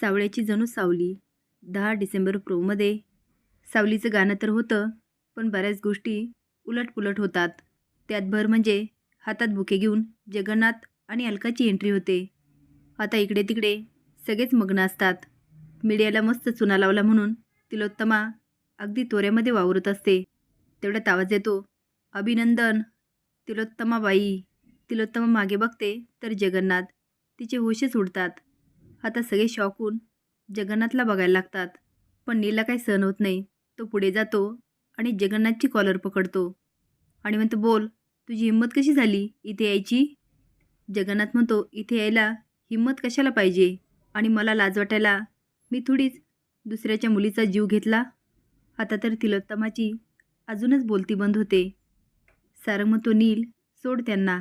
सावळ्याची जणू सावली. दहा डिसेंबर प्रोमध्ये सावलीचं गाणं तर होतं पण बऱ्याच गोष्टी उलटपुलट होतात. त्यात भर म्हणजे हातात बुके घेऊन जगन्नाथ आणि अलकाची एंट्री होते. आता इकडे तिकडे सगळेच मग्न असतात. मीडियाला मस्त चुना लावला म्हणून तिलोत्तमा अगदी तोऱ्यामध्ये वावरत असते. तेवढ्यात आवाज येतो अभिनंदन तिलोत्तमाबाई. तिलोत्तमा मागे बघते तर जगन्नाथ. तिचे होशच उडतात आता सगळे शॉक होऊन जगन्नाथला बघायला लागतात. पण नीला काही सहन होत नाही. तो पुढे जातो आणि जगन्नाथची कॉलर पकडतो. आणि म्हणतो बोल तुझी हिंमत कशी झाली इथे यायची? जगन्नाथ म्हणतो इथे यायला हिंमत कशाला पाहिजे? आणि मला लाज वाटायला. मी थोडीच दुसऱ्याच्या मुलीचा जीव घेतला. आता तर तिलोत्तमाची अजूनच बोलती बंद होते. सारंग म्हणतो नील सोड त्यांना.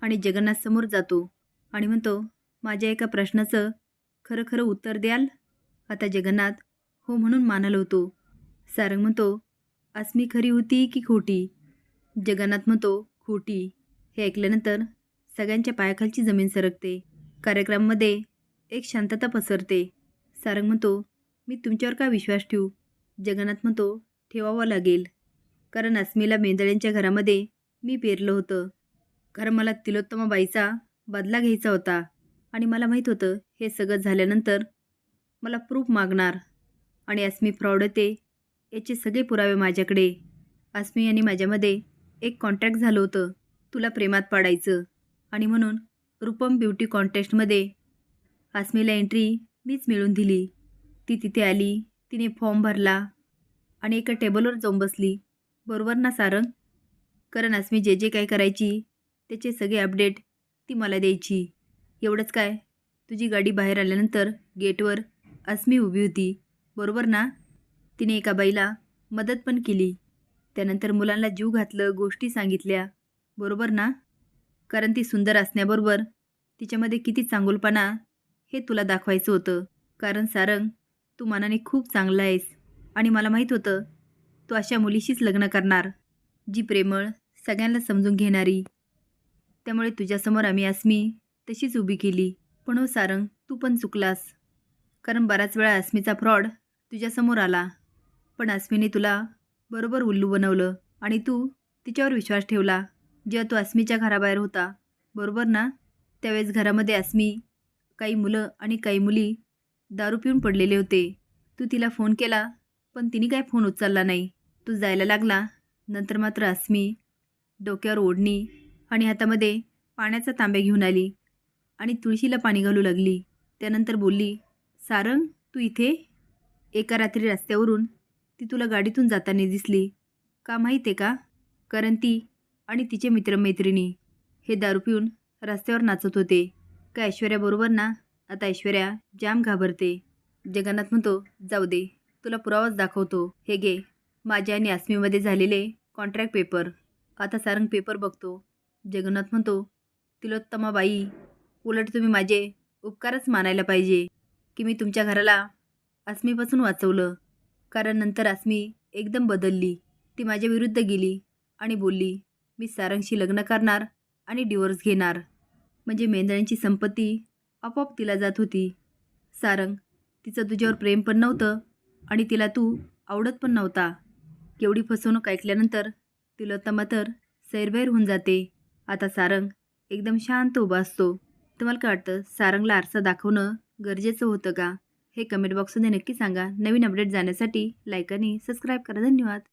आणि जगन्नाथ समोर जातो. आणि म्हणतो माझ्या एका प्रश्नाचं खरं खरं उत्तर द्याल? आता जगन्नाथ हो म्हणून मान होतो. सारंग म्हणतो अस्मी खरी होती की खोटी? जगन्नाथ म्हणतो खोटी. हे ऐकल्यानंतर सगळ्यांच्या पायाखालची जमीन सरकते. कार्यक्रमामध्ये एक शांतता पसरते. सारंग म्हणतो मी तुमच्यावर का विश्वास ठेवू? जगन्नाथ म्हणतो ठेवावा लागेल. कारण अस्मीला मेंदळ्यांच्या घरामध्ये मी पेरलं होतं. कारण मला तिलोत्तमाबाईचा बदला घ्यायचा होता. आणि मला माहीत होतं हे सगळं झाल्यानंतर मला प्रूफ मागणार. आणि अस्मी फ्रॉड होते याचे सगळे पुरावे माझ्याकडे. अस्मी आणि माझ्यामध्ये एक कॉन्ट्रॅक्ट झालं होतं तुला प्रेमात पाडायचं. आणि म्हणून रूपम ब्युटी कॉन्टेस्टमध्ये अस्मीला एंट्री मीच मिळून दिली. ती तिथे आली तिने फॉर्म भरला आणि एका टेबलवर जाऊन बसली. बरोबर ना सारंग? कारण अस्मी जे जे काय करायची त्याचे सगळे अपडेट ती मला द्यायची. एवढंच काय? तुझी गाडी बाहेर आल्यानंतर गेटवर अस्मी उभी होती. बरोबर ना? तिने एका बाईला मदत पण केली. त्यानंतर मुलांना जीव घातलं गोष्टी सांगितल्या. बरोबर ना? कारण ती सुंदर असण्याबरोबर तिच्यामध्ये किती चांगुलपणा हे तुला दाखवायचं होतं. कारण सारंग तू मनाने खूप चांगला आहेस. आणि मला माहीत होतं तू अशा मुलीशीच लग्न करणार जी प्रेमळ सगळ्यांना समजून घेणारी. त्यामुळे तुझ्यासमोर आम्ही अस्मी तशीच उभी केली. पण हो सारंग तू पण चुकलास. कारण बराच वेळा अस्मीचा फ्रॉड तुझ्यासमोर आला. पण अस्मीने तुला बरोबर उल्लू बनवलं आणि तू तिच्यावर विश्वास ठेवला. जेव्हा तू अस्मीच्या घराबाहेर होता. बरोबर ना? त्यावेळेस घरामध्ये अस्मी काही मुलं आणि काही मुली दारू पिऊन पडलेले होते. तू तिला फोन केला पण तिने काय फोन उचलला नाही. तू जायला लागला. नंतर मात्र अस्मी डोक्यावर ओढणी आणि हातामध्ये पाण्याचा तांब्या घेऊन आली. आणि तुळशीला पाणी घालू लागली. त्यानंतर बोलली सारंग तू इथे? एका रात्री रस्त्यावरून ती तुला गाडीतून जाताना दिसली. का माहीत आहे का? कारण ती आणि तिचे मित्रमैत्रिणी हे दारू पिऊन रस्त्यावर नाचत होते. का ऐश्वर्याबरोबर ना? आता ऐश्वर्या जाम घाबरते. जगन्नाथ म्हणतो जाऊ दे तुला पुरावाच दाखवतो. हे घे. माझ्या आणि आसमीमध्ये झालेले कॉन्ट्रॅक्ट पेपर आता सारंग पेपर बघतो. जगन्नाथ म्हणतो तिलोत्तमाबाई उलट तुम्ही माझे उपकारच मानायला पाहिजे की मी तुमच्या घराला अस्मीपासून वाचवलं. कारण नंतर अस्मी एकदम बदलली. ती माझ्या विरुद्ध गेली आणि बोलली मी सारंगशी लग्न करणार आणि डिवोर्स घेणार. म्हणजे मेंदळ्यांची संपत्ती आपोआप तिला जात होती. सारंग तिचं तुझ्यावर प्रेम पण नव्हतं आणि तिला तू आवडत पण नव्हता. केवढी फसवणूक ऐकल्यानंतर तिलोत्तमा तर सैरभैर होऊन जाते. आता सारंग एकदम शांत उभा असतो. तुम्हाला काय वाटतं? सारंगला आरसा दाखवणं गरजेचं होतं का? हे कमेंट बॉक्समध्ये नक्की सांगा. नवीन अपडेट जाण्यासाठी लाईक आणि सबस्क्राईब करा. धन्यवाद.